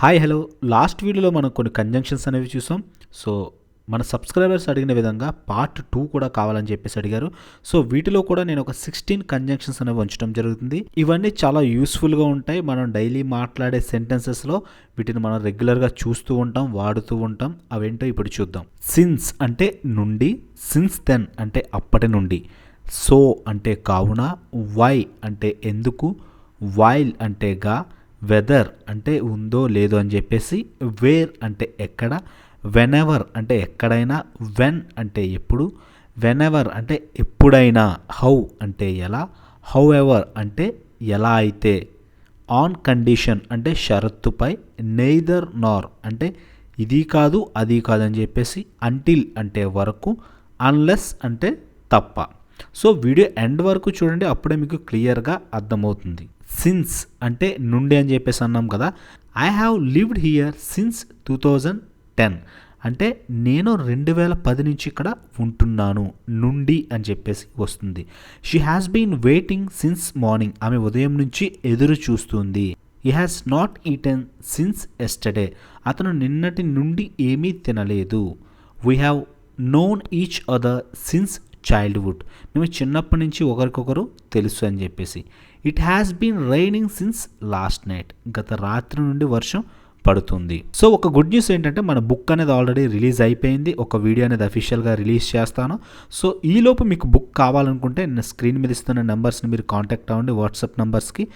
Hi hello. Last వీడియోలో మనం కొన్ని కంజంక్షన్స్ అనేవి చూసాం. సో మన సబ్స్క్రైబర్స్ అడిగిన విధంగా పార్ట్ టూ కూడా కావాలని చెప్పేసి అడిగారు. సో వీటిలో కూడా నేను ఒక సిక్స్టీన్ కంజంక్షన్స్ అనేవి ఉంచడం జరుగుతుంది. ఇవన్నీ చాలా యూస్ఫుల్గా ఉంటాయి. మనం డైలీ మాట్లాడే సెంటెన్సెస్లో వీటిని మనం రెగ్యులర్గా చూస్తూ ఉంటాం వాడుతూ ఉంటాం. అవేంటో ఇప్పుడు చూద్దాం. సిన్స్ అంటే నుండి సిన్స్ దెన్ అంటే అప్పటి నుండి. సో అంటే కావున వై అంటే ఎందుకు వైల్ అంటే గా వెదర్ అంటే ఉందో లేదో అని చెప్పేసి వేర్ అంటే ఎక్కడ వెనెవర్ అంటే ఎక్కడైనా వెన్ అంటే ఎప్పుడు వెనెవర్ అంటే ఎప్పుడైనా హౌ అంటే ఎలా హౌ ఎవర్ అంటే ఎలా అయితే ఆన్ కండిషన్ అంటే షరత్తుపై నెయిదర్ నార్ అంటే ఇది కాదు అది కాదు అని చెప్పేసి అంటిల్ అంటే వరకు అన్లెస్ అంటే తప్ప. సో వీడియో ఎండ్ వరకు చూడండి అప్పుడే మీకు క్లియర్గా అర్థమవుతుంది. సిన్స్ అంటే నుండి అని చెప్పేసి అన్నాం కదా I have lived here since two thousand ten అంటే నేను రెండు వేల పది నుంచి ఇక్కడ ఉంటున్నాను నుండి అని చెప్పేసి వస్తుంది. She has been waiting since morning ఆమె ఉదయం నుంచి ఎదురు చూస్తుంది. He has not eaten since yesterday అతను నిన్నటి నుండి ఏమీ తినలేదు. We have known each other since childhood మేము చిన్నప్పటి నుంచి ఒకరికొకరు తెలుసు అని చెప్పేసి. It has been raining since last night గత రాత్రి నుండి వర్షం పడుతుంది. సో ఒక గుడ్ న్యూస్ ఏంటంటే మన బుక్ అనేది ఆల్రెడీ రిలీజ్ అయిపోయింది. ఒక వీడియో అనేది అఫీషియల్గా రిలీజ్ చేస్తాను. సో ఈలోపు మీకు బుక్ కావాలనుకుంటే నేను స్క్రీన్ మీద ఇస్తున్న నెంబర్స్ని మీరు కాంటాక్ట్ అవ్వండి. వాట్సాప్ నెంబర్స్కి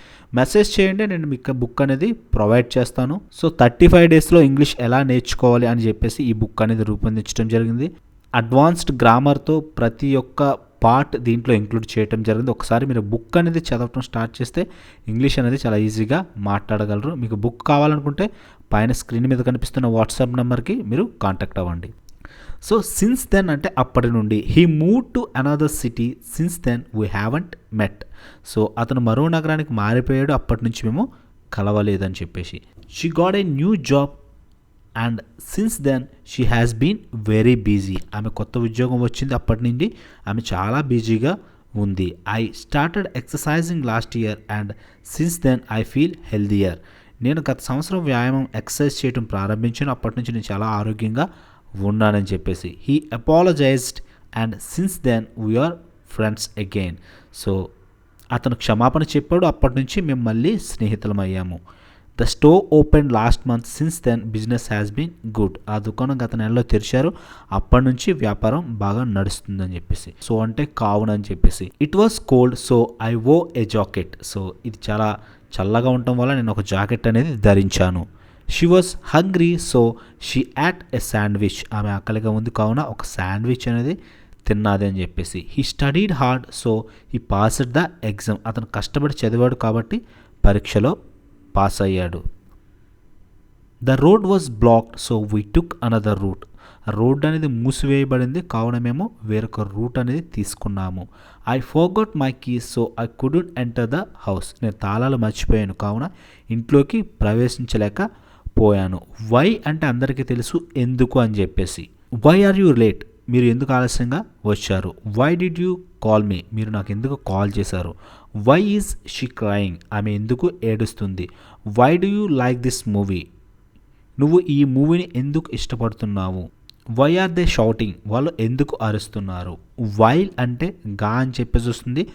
మెసేజ్ చేయండి నేను మీకు బుక్ అనేది ప్రొవైడ్ చేస్తాను. సో థర్టీ ఫైవ్ డేస్లో ఇంగ్లీష్ ఎలా నేర్చుకోవాలి అని చెప్పేసి ఈ బుక్ అనేది రూపొందించడం జరిగింది. అడ్వాన్స్డ్ గ్రామర్తో ప్రతి ఒక్క పార్ట్ దీంట్లో ఇంక్లూడ్ చేయడం జరిగింది. ఒకసారి మీరు బుక్ అనేది చదవటం స్టార్ట్ చేస్తే ఇంగ్లీష్ అనేది చాలా ఈజీగా మాట్లాడగలరు. మీకు బుక్ కావాలనుకుంటే పైన స్క్రీన్ మీద కనిపిస్తున్న వాట్సాప్ నెంబర్కి మీరు కాంటాక్ట్ అవ్వండి. సో సిన్స్ దెన్ అంటే అప్పటి నుండి he move to another city since then we haven't met so అతను మరో నగరానికి మారిపోయాడు. అప్పటి నుంచి మేము కలవలేదని చెప్పేసి. She got a new job and since then she has been very busy ఆమె కొత్త ఉద్యోగం వచ్చింది అప్పటి నుండి. ఆమె చాలా బిజీగా ఉంది. I started exercising last year and since then I feel healthier నేను గత సంవత్సరం వ్యాయామం ఎక్సర్సైజ్ చేయడం ప్రారంభించాను. అప్పటి నుంచి నేను చాలా ఆరోగ్యంగా ఉన్నానని చెప్పేసి. He apologized and since then we're friends again so అతను క్షమాపణ చెప్పాడు. అప్పటి నుంచి మేము మళ్ళీ స్నేహితులం అయ్యాము the store open last month since then business has been good ఆ దుకాణం గత నెలలో తెరిచారు. అప్పటి నుంచి వ్యాపారం బాగా నడుస్తుందని చెప్పేసి. సో అంటే కావునని చెప్పేసి. It was cold so I wore a jacket so ఇది చాలా చల్లగా ఉండటం వల్ల నేను ఒక జాకెట్ అనేది ధరించాను. She was hungry so she ate a sandwich ఆమె ఆకలిగా ఉంది కావున ఒక శాండ్విచ్ అనేది తిన్నది అని చెప్పేసి. He studied hard so he passed the exam అతను కష్టపడి చదివాడు కాబట్టి పరీక్షలో పాస్ అయ్యాడు the road was blocked so we took another route road అనేది మూసివేయబడింది కావున మేము వేరొక రూట్ అనేది తీసుకున్నాము. I forgot my keys so I couldn't enter the house నేను తాళాలు మర్చిపోయాను కావున ఇంట్లోకి ప్రవేశించలేక పోయాను. వై అంటే అందరికీ తెలుసు ఎందుకు అని చెప్పేసి. వై ఆర్ యూ లేట్ మీరు ఎందుకు ఆలస్యంగా వచ్చారు? Why did you call me. మీరు నాకు ఎందుకు కాల్ చేశారు? వై ఈజ్ షీ క్రయింగ్ ఆమె ఎందుకు ఏడుస్తుంది? Why do you like this movie నువ్వు ఈ మూవీని ఎందుకు ఇష్టపడుతున్నావు? వై ఆర్ దే షౌటింగ్ వాళ్ళు ఎందుకు అరుస్తున్నారు? వైల్ అంటే గా అని చెప్పేసి వస్తుంది.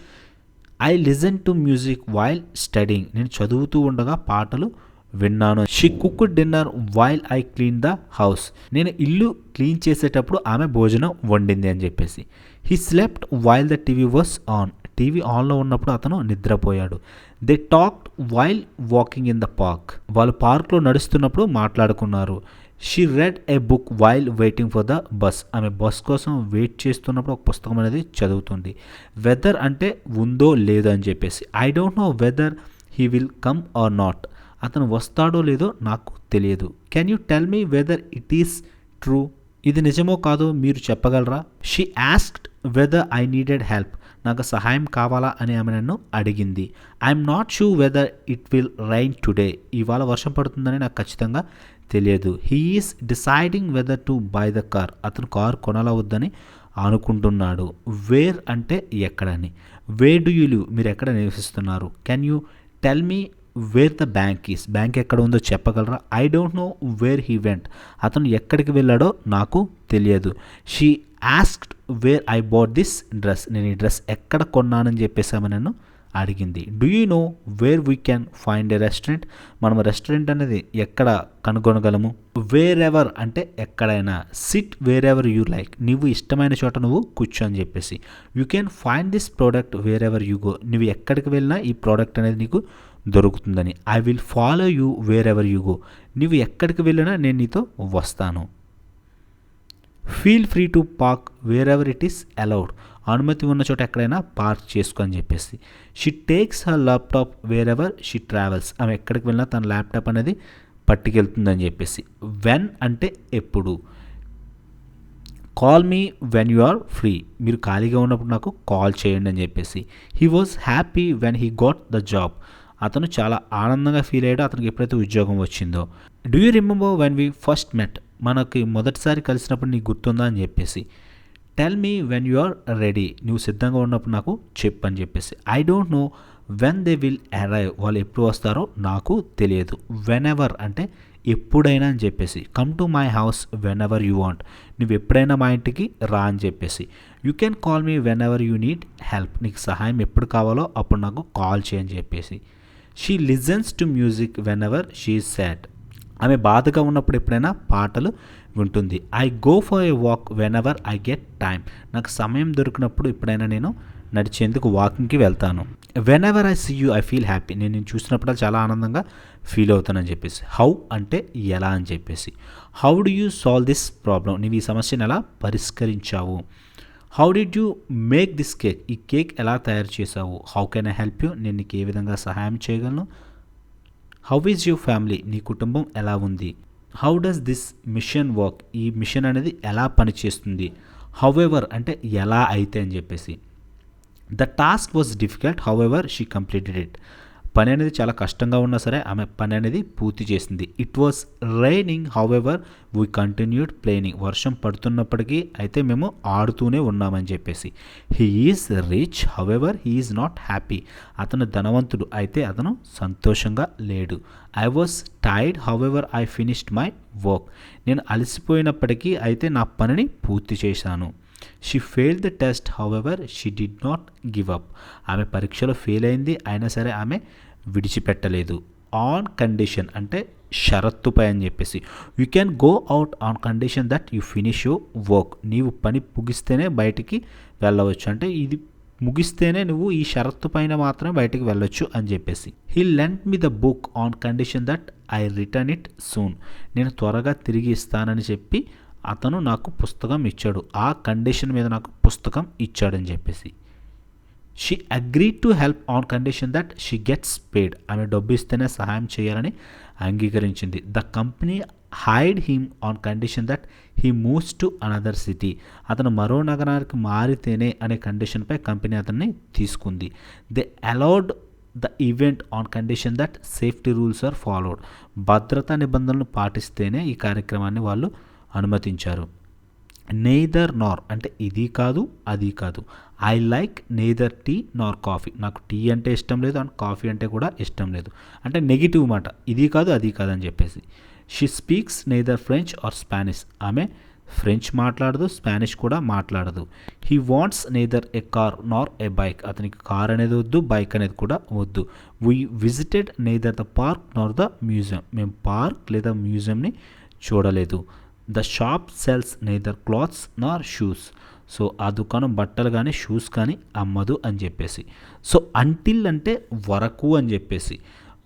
I listen to music while studying నేను చదువుతూ ఉండగా పాటలు విన్నాను. She cook dinner while I clean the house నేను ఇల్లు క్లీన్ చేసేటప్పుడు ఆమె భోజనం వండింది అని చెప్పేసి. He slept while the TV was on TV ఆన్లో ఉన్నప్పుడు అతను నిద్రపోయాడు. They talked while walking in the park వాళ్ళు పార్క్లో నడుస్తున్నప్పుడు మాట్లాడుకున్నారు. She read a book while waiting for the bus ఆమె బస్ కోసం వెయిట్ చేస్తున్నప్పుడు ఒక పుస్తకం అనేది చదువుతుంది. వెదర్ అంటే ఉందో లేదో అని చెప్పేసి. I don't know whether he will come or not అతను వస్తాడో లేదో నాకు తెలియదు. Can you tell me whether it is true ఇది నిజమో కాదో మీరు చెప్పగలరా? She asked whether I needed help నాకు సహాయం కావాలా అని ఆమె నన్ను అడిగింది. I'm not sure whether it will rain today ఇవాళ వర్షం పడుతుందని నాకు ఖచ్చితంగా తెలియదు. He is deciding whether to buy the car అతను కార్ కొనాలా వద్దని అనుకుంటున్నాడు. వేర్ అంటే ఎక్కడని వే డు యూ లివ్ మీరు ఎక్కడ నివసిస్తున్నారు? Can you tell me where the bank is bank ఎక్కడ ఉందో చెప్పగలరా? I don't know where he went అతను ఎక్కడికి వెళ్ళాడో నాకు తెలియదు. She asked where I bought this dress నేను ఈ డ్రెస్ ఎక్కడ కొన్నానని చెప్పేసి ఆమె నన్ను అడిగింది. Do you know where we can find a restaurant మనం రెస్టారెంట్ అనేది ఎక్కడ కనుగొనగలము? వేర్ ఎవర్ అంటే ఎక్కడైనా. Sit wherever you like నువ్వు ఇష్టమైన చోట నువ్వు కూర్చో అని చెప్పేసి. You can find this product wherever you go నువ్వు ఎక్కడికి వెళ్ళినా ఈ ప్రోడక్ట్ అనేది నీకు దొరుకుతుందని. I will follow you wherever you go నువ్వు ఎక్కడికి వెళ్ళినా నేను నీతో వస్తాను. Feel free to park wherever it is allowed అనుమతి ఉన్న చోట ఎక్కడైనా పార్క్ చేసుకో అని చెప్పేసి. She takes her laptop wherever she travels ఆమె ఎక్కడికి వెళ్ళినా తన ల్యాప్టాప్ అనేది పట్టుకెళ్తుందని చెప్పేసి. వెన్ అంటే ఎప్పుడు? Call me when you are free మీరు ఖాళీగా ఉన్నప్పుడు నాకు కాల్ చేయండి అని చెప్పేసి. He was happy when he got the job అతను చాలా ఆనందంగా ఫీల్ అయ్యాడు. అతనికి ఎప్పుడైతే ఉద్యోగం వచ్చిందో. Do you remember when we first met మనకి మొదటిసారి కలిసినప్పుడు నీకు గుర్తుందా అని చెప్పేసి. Tell me when you are ready నువ్వు సిద్ధంగా ఉన్నప్పుడు నాకు చెప్పు అని చెప్పేసి. I don't know when they will arrive వాళ్ళు ఎప్పుడు వస్తారో నాకు తెలియదు. వెన్ ఎవర్ అంటే ఎప్పుడైనా అని చెప్పేసి. Come to my house whenever you want నువ్వు ఎప్పుడైనా మా ఇంటికి రా అని చెప్పేసి. You can call me whenever you need help నీకు సహాయం ఎప్పుడు కావాలో అప్పుడు నాకు కాల్ చేయని చెప్పేసి. She listens to music whenever she sad ఆమె బాధగా ఉన్నప్పుడు ఎప్పుడైనా పాటలు వింటుంది. I go for a walk whenever I get time నాకు సమయం దొరికినప్పుడు ఎప్పుడైనా నేను నడిచేందుకు వాకింగ్కి వెళ్తాను. Whenever ever I see you I feel happy నేను నేను చూసినప్పుడు చాలా ఆనందంగా ఫీల్ అవుతానని చెప్పేసి. హౌ అంటే ఎలా అని చెప్పేసి. How do you solve this problem నీవు ఈ సమస్యను ఎలా పరిష్కరించావు? How did you make this cake ఈ కేక్ ఎలా తయారు చేసావు how can I help you నేను నీకు ఏ విధంగా సహాయం చేయగలను? హౌ ఈజ్ యువర్ ఫ్యామిలీ నీ కుటుంబం ఎలా ఉంది? How does this machine work ఈ మిషన్ అనేది ఎలా పనిచేస్తుంది? హౌ ఎవర్ అంటే ఎలా అయితే అని చెప్పేసి. The task was difficult however she completed it పని అనేది చాలా కష్టంగా ఉన్నా సరే ఆమె పని అనేది పూర్తి చేసింది. It was raining however we continued playing వర్షం పడుతున్నప్పటికీ అయితే మేము ఆడుతూనే ఉన్నామని చెప్పేసి. He is rich however he is not happy అతను ధనవంతుడు అయితే అతను సంతోషంగా లేడు. I was tired however I finished my work నేను అలసిపోయినప్పటికీ అయితే నా పనిని పూర్తి చేశాను. She fail the test however she did not give up ఆమె పరీక్షలో ఫెయిల్ అయింది అయినా సరే ఆమె విడిచిపెట్టలేదు. ఆన్ కండిషన్ అంటే షరత్తుపై అని చెప్పేసి. You can go out on condition that you finish your work నీవు పని ముగిస్తేనే బయటికి వెళ్ళవచ్చు. అంటే ఇది ముగిస్తేనే నువ్వు ఈ షరత్తు పైన మాత్రమే బయటికి వెళ్ళొచ్చు అని చెప్పేసి. He lent me the book on condition that I return it soon నేను త్వరగా తిరిగి ఇస్తానని చెప్పి అతను నాకు పుస్తకం ఇచ్చాడు. ఆ కండిషన్ మీద నాకు పుస్తకం ఇచ్చాడని చెప్పేసి. She agree to help on condition that she gets paid ఆమె డబ్బు ఇస్తేనే సహాయం చేయాలని అంగీకరించింది. The company hired him on condition that he moves to another city అతను మరో నగరానికి మారితేనే అనే కండిషన్పై కంపెనీ అతన్ని తీసుకుంది. They allowed the event on condition that safety rules are followed భద్రతా నిబంధనలు పాటిస్తేనే ఈ కార్యక్రమాన్ని వాళ్ళు అనుమతించారు. నెయిదర్ నార్ అంటే ఇది కాదు అది కాదు. I like neither tea nor coffee నాకు టీ అంటే ఇష్టం లేదు అండ్ కాఫీ అంటే కూడా ఇష్టం లేదు. అంటే నెగిటివ్ మాట. ఇది కాదు అది కాదు అని చెప్పేసి. She speaks neither French or Spanish ఆమె ఫ్రెంచ్ మాట్లాడదు స్పానిష్ కూడా మాట్లాడదు. He wants neither a car nor a bike అతనికి కార్ అనేది వద్దు బైక్ అనేది కూడా వద్దు. We visited neither the park nor the museum మేము పార్క్ లేదా మ్యూజియంని చూడలేదు. The shop sells neither clothes nor shoes so ఆ దుకాణం బట్టలు కానీ షూస్ కానీ అమ్మదు అని చెప్పేసి సో అంటిల్ అంటే వరకు అని చెప్పేసి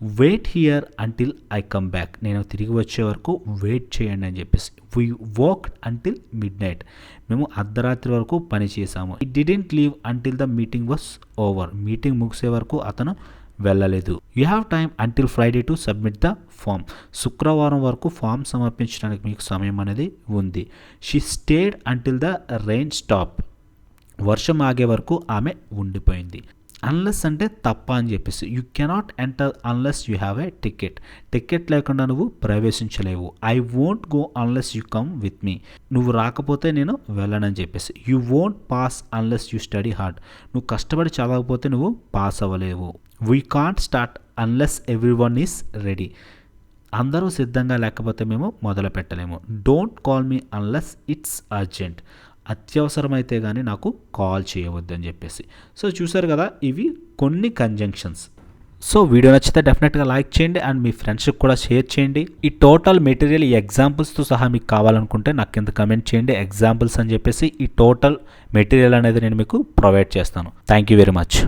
wait here until I come back నేను తిరిగి వచ్చే వరకు వెయిట్ చేయండి అని చెప్పేసి we work until midnight మేము అర్ధరాత్రి వరకు పని చేసాము it didn't leave until the meeting was over meeting ముగిసే వరకు అతను వెళ్ళలేదు. You have time until Friday to submit the form శుక్రవారం వరకు ఫామ్ సమర్పించడానికి మీకు సమయం అనేది ఉంది. She stayed until the rain stop వర్షం ఆగే వరకు ఆమె ఉండిపోయింది. అన్లెస్ అంటే తప్ప అని చెప్పేసి. You cannot enter unless you have a ticket ticket లేకుండా నువ్వు ప్రవేశించలేవు. I won't go unless you come with me నువ్వు రాకపోతే నేను వెళ్ళనని చెప్పేసి. You won't pass unless you study hard నువ్వు కష్టపడి చదవకపోతే నువ్వు pass అవ్వలేవు. We can't start unless everyone is ready అందరూ సిద్ధంగా లేకపోతే మేము మొదలు పెట్టలేము. Don't call me unless it's urgent అత్యవసరమైతే కానీ నాకు కాల్ చేయవద్దు అని చెప్పేసి. సో చూసారు కదా ఇవి కొన్ని కంజంక్షన్స్ సో వీడియో నచ్చితే డెఫినెట్గా లైక్ చేయండి అండ్ మీ ఫ్రెండ్స్కి కూడా షేర్ చేయండి. ఈ టోటల్ మెటీరియల్ ఈ ఎగ్జాంపుల్స్తో సహా మీకు కావాలనుకుంటే నాకు కింద కమెంట్ చేయండి. ఎగ్జాంపుల్స్ అని చెప్పేసి ఈ టోటల్ మెటీరియల్ అనేది నేను మీకు ప్రొవైడ్ చేస్తాను. Thank you very much